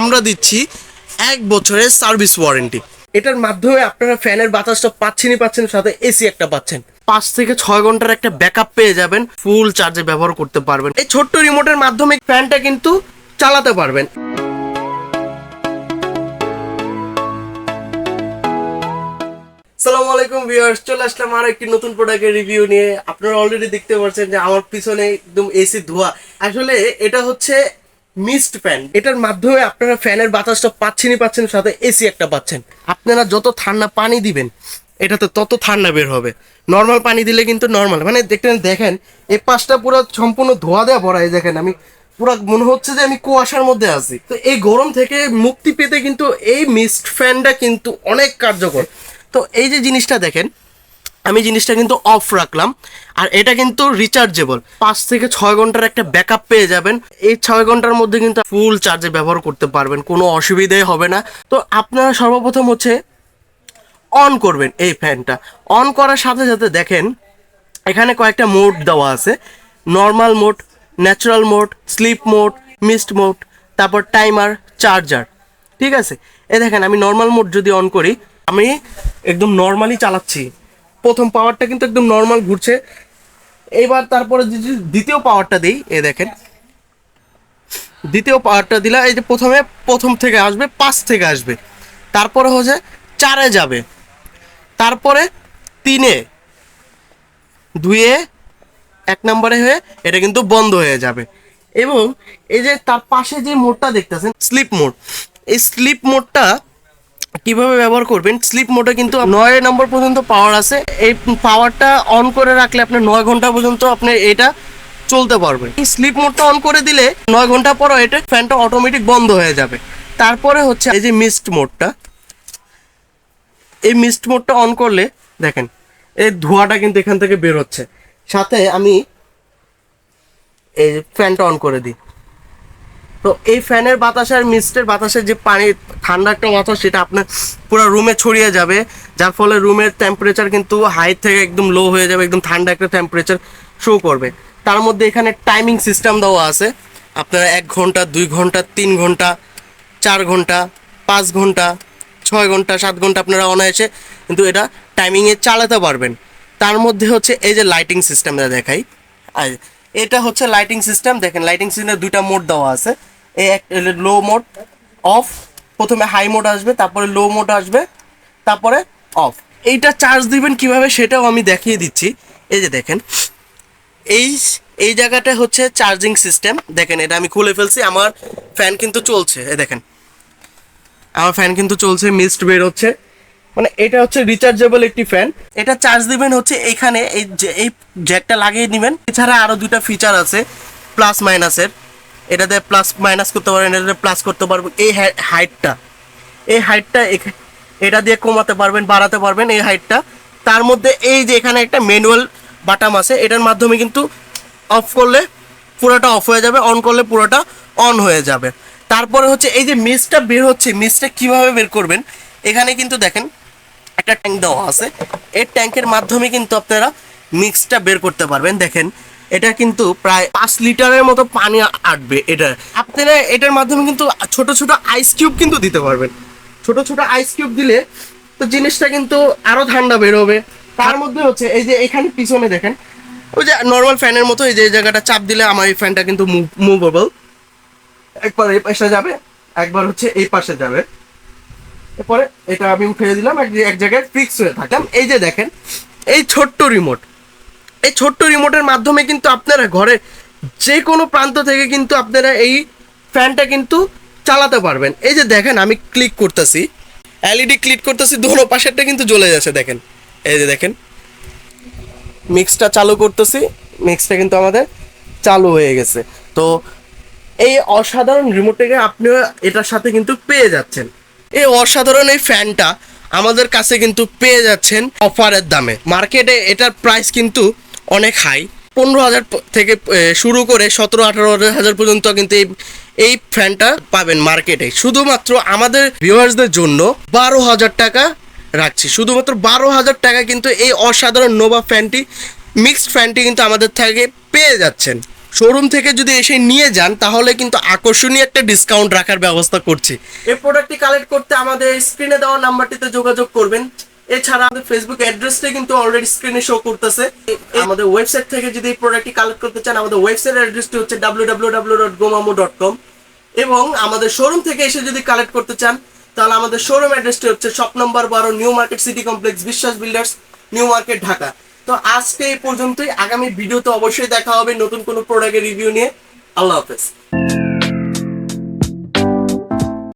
আমরা দিচ্ছি এক বছরের সার্ভিস ওয়ারেন্টি। এটার মাধ্যমে আপনারা ফ্যানের বাতাসটা পাচ্ছেনই পাচ্ছেন সাথে এসি একটা পাচ্ছেন। পাঁচ থেকে ছয় ঘণ্টার একটা ব্যাকআপ পেয়ে যাবেন ফুল চার্জে ব্যবহার করতে পারবেন। এই ছোট্ট রিমোটের মাধ্যমে ফ্যানটা কিন্তু চালাতে পারবেন। সালামু আলাইকুম ভিউয়ার্স চলে আসলাম আর একটি নতুন প্রোডাক্টের রিভিউ নিয়ে। আপনারা অলরেডি দেখতে পাচ্ছেন যে আমার পিছনে একদম এসি ধোয়া। আসলে এটা হচ্ছে মিস্ট ফ্যান। এটার মাধ্যমে আপনারা ফ্যানের বাতাসটা পাচ্ছেনই পাচ্ছেন, সাথে এসি একটা পাচ্ছেন। আপনারা যত ঠান্ডা পানি দিবেন, এটাতে তত ঠান্ডা বের হবে। নর্মাল পানি দিলে কিন্তু নর্মাল মানে দেখতেন, দেখেন এই পাশটা পুরো সম্পূর্ণ ধোয়া দেওয়া ভরা। এই দেখেন, আমি পুরো মনে হচ্ছে যে আমি কুয়াশার মধ্যে আছি। তো এই গরম থেকে মুক্তি পেতে কিন্তু এই মিস্ট ফ্যানটা কিন্তু অনেক কার্যকর। তো এই যে জিনিসটা দেখেন আমি জিনিসটা কিন্তু অফ রাখলাম, আর এটা কিন্তু রিচার্জেবল পাঁচ থেকে ছয় ঘণ্টার একটা ব্যাকআপ পেয়ে যাবেন। এই ছয় ঘণ্টার মধ্যে কিন্তু ফুল চার্জে ব্যবহার করতে পারবেন, কোনো অসুবিধাই হবে না। তো আপনারা সর্বপ্রথম হচ্ছে অন করবেন এই ফ্যানটা অন করার সাথে সাথে দেখেন, এখানে কয়েকটা মোড দেওয়া আছে। Normal mode natural mode sleep mode mist mode তারপর টাইমার চার্জার ঠিক আছে? এ দেখেন, আমি নর্মাল মোড যদি অন করি, আমি একদম নর্মালি চালাচ্ছি। প্রথম পাওয়ারটা কিন্তু একদম নর্মাল ঘুরছে। এইবার তারপরে দ্বিতীয় পাওয়ারটা দিই, এ দেখেন। দ্বিতীয় পাওয়ারটা দিলে, এই যে প্রথমে, প্রথম থেকে আসবে পাঁচ থেকে আসবে। তারপরে হচ্ছে চারে যাবে। তারপরে তিনে, দুয়ে, এক নম্বরে হয়ে এটা কিন্তু বন্ধ হয়ে যাবে। এবং এই যে তার পাশে যে মোডটা দেখতেছেন স্লিপ মোড, এই স্লিপ মোডটা কীভাবে ব্যবহার করবেন? স্লিপ মোডে কিন্তু নয় নম্বর পর্যন্ত পাওয়ার আছে। এই পাওয়ারটা অন করে রাখলে আপনি নয় ঘণ্টা পর্যন্ত আপনি এটা চলতে পারবে এই স্লিপ মোডটা অন করে দিলে নয় ঘণ্টা পর এটা ফ্যানটা অটোমেটিক বন্ধ হয়ে যাবে। তারপরে হচ্ছে এই যে মিস্ট মোডটা এই মিস্ট মোডটা অন করলে, দেখেন, এই ধোঁয়াটা কিন্তু এখান থেকে বের হচ্ছে সাথে আমি এই ফ্যানটা অন করে দিই। তো এই ফ্যানের বাতাস আর মিস্টের বাতাসের যে পানি, ঠান্ডা একটা বাতাস, সেটা আপনার পুরো রুমে ছড়িয়ে যাবে। যার ফলে রুমের টেম্পারেচার কিন্তু হাই থেকে একদম লো হয়ে যাবে, একদম ঠান্ডা একটা টেম্পারেচার শো করবে। তার মধ্যে এখানে টাইমিং সিস্টেম দেওয়া আছে। আপনারা এক ঘণ্টা, দুই ঘণ্টা, তিন ঘণ্টা, চার ঘণ্টা, পাঁচ ঘণ্টা, ছয় ঘণ্টা, সাত ঘণ্টা আপনারা অনায়াসে কিন্তু এটা টাইমিংয়ে চালাতে পারবেন। তার মধ্যে হচ্ছে এই যে লাইটিং সিস্টেমটা দেখাই। এটা হচ্ছে লাইটিং সিস্টেম দেখেন লাইটিং সিস্টেমে দুইটা মোড দেওয়া আছে। এই লো মোড অফ প্রথমে হাই মোড আসবে, তারপরে লো মোড আসবে, তারপরে অফ এইটা চার্জ দিবেন কীভাবে সেটাও আমি দেখিয়ে দিচ্ছি। এই যে দেখেন, এই এই জায়গাটা হচ্ছে চার্জিং সিস্টেম দেখেন, এটা আমি খুলে ফেলছি, আমার ফ্যান কিন্তু চলছে। এ দেখেন, আমার ফ্যান কিন্তু চলছে মিস্ট বের হচ্ছে মানে এটা হচ্ছে রিচার্জেবল একটি ফ্যান এটা চার্জ দিবেন হচ্ছে এখানে, এই যে, এই জ্যাকটা লাগিয়ে নেবেন। এছাড়া আরও দুটা ফিচার আছে প্লাস মাইনাসের এটাতে প্লাস মাইনাস করতে পারবেন এটাতে প্লাস করতে পারবেন। এই হাইটটা এই হাইটটা এটা দিয়ে কমাতে পারবেন, বাড়াতে পারবেন এই হাইটটা তার মধ্যে এই যে এখানে একটা ম্যানুয়াল বাটাম আছে, এটার মাধ্যমে কিন্তু অফ করলে পুরোটা অফ হয়ে যাবে অন করলে পুরোটা অন হয়ে যাবে। তারপরে হচ্ছে এই যে মিসটা বের হচ্ছে মিসটা কীভাবে বের করবেন, এখানে কিন্তু দেখেন একটা ট্যাঙ্ক দেওয়া আছে। এই ট্যাঙ্কের মাধ্যমে কিন্তু আপনারা মিক্সটা বের করতে পারবেন। দেখেন, এটা কিন্তু প্রায় পাঁচ লিটারের মতো পানি আটবে এটা। আপনারা এটার মাধ্যমে কিন্তু ছোট ছোট আইস কিউব কিন্তু দিতে পারবেন। ছোট ছোট আইস কিউব দিলে তো জিনিসটা কিন্তু আরও ঠান্ডা বেরোবে তার মধ্যে হচ্ছে, এই যে এখানে পিছনে দেখেন, ওই যে নর্মাল ফ্যানের মতো এই যে জায়গাটা চাপ দিলে আমার এই ফ্যানটা কিন্তু মুভেবল একবার এই পাশে যাবে, একবার হচ্ছে এই পাশে যাবে। এরপরে এটা আমি উঠিয়ে দিলাম, এক জায়গায় ফিক্স হয়ে থাকলাম। এই যে দেখেন, এই ছোট্ট রিমোট এই ছোট্ট রিমোটের মাধ্যমে কিন্তু আপনারা ঘরে যে কোনো প্রান্ত থেকে কিন্তু আপনারা এই ফ্যানটা কিন্তু চালাতে পারবেন। এই যে দেখেন, আমি ক্লিক করতেছি এলইডি ক্লিক করতেছি, দোনো পাশেরটা কিন্তু জ্বলে যাচ্ছে, দেখেন। এই যে দেখেন মিক্সটা চালু করতেছি মিক্সটা কিন্তু আমাদের চালু হয়ে গেছে। তো এই অসাধারণ রিমোটটাকে আপনারা এটার সাথে কিন্তু পেয়ে যাচ্ছেন। এই অসাধারণ এই ফ্যানটা আমাদের কাছে কিন্তু পেয়ে যাচ্ছেন অফারের দামে। মার্কেটে এটার প্রাইস কিন্তু অনেক হাই। পনেরো হাজার থেকে শুরু করে সতেরো, আঠারো হাজার পর্যন্ত কিন্তু এই এই ফ্যানটা পাবেন মার্কেটে। শুধুমাত্র আমাদের ভিউয়ার্সদের জন্য বারো হাজার টাকা রাখছি। শুধুমাত্র বারো হাজার টাকা কিন্তু এই অসাধারণ নোভা ফ্যানটি, মিক্সড ফ্যানটি কিন্তু আমাদের থেকে পেয়ে যাচ্ছেন। শোরুম থেকে যদি এসে নিয়ে যান, তাহলে কিন্তু আকর্ষণীয় একটা ডিসকাউন্ট রাখার ব্যবস্থা করছি। এই প্রোডাক্টটি কালেক্ট করতে আমাদের স্ক্রিনে দেওয়া নাম্বারটিতে যোগাযোগ করবেন। এছাড়া আমাদের ফেসবুক অ্যাড্রেসটা কিন্তু অলরেডি স্ক্রিনে শো করতেছে। আমাদের ওয়েবসাইট থেকে যদি এই প্রোডাক্টটি কালেক্ট করতে চান, আমাদের ওয়েবসাইট অ্যাড্রেসটি হচ্ছে কম এবং আমাদের শোরুম থেকে এসে যদি কালেক্ট করতে চান, তাহলে আমাদের শোরুম অ্যাড্রেসটি হচ্ছে শপ নম্বর বারো new market city complex Biswas builders new market Dhaka তো আজকে এই পর্যন্তই। আগামী ভিডিওতে অবশ্যই দেখা হবে নতুন কোনো প্রোডাক্টের রিভিউ নিয়ে। আল্লাহ হাফেজ।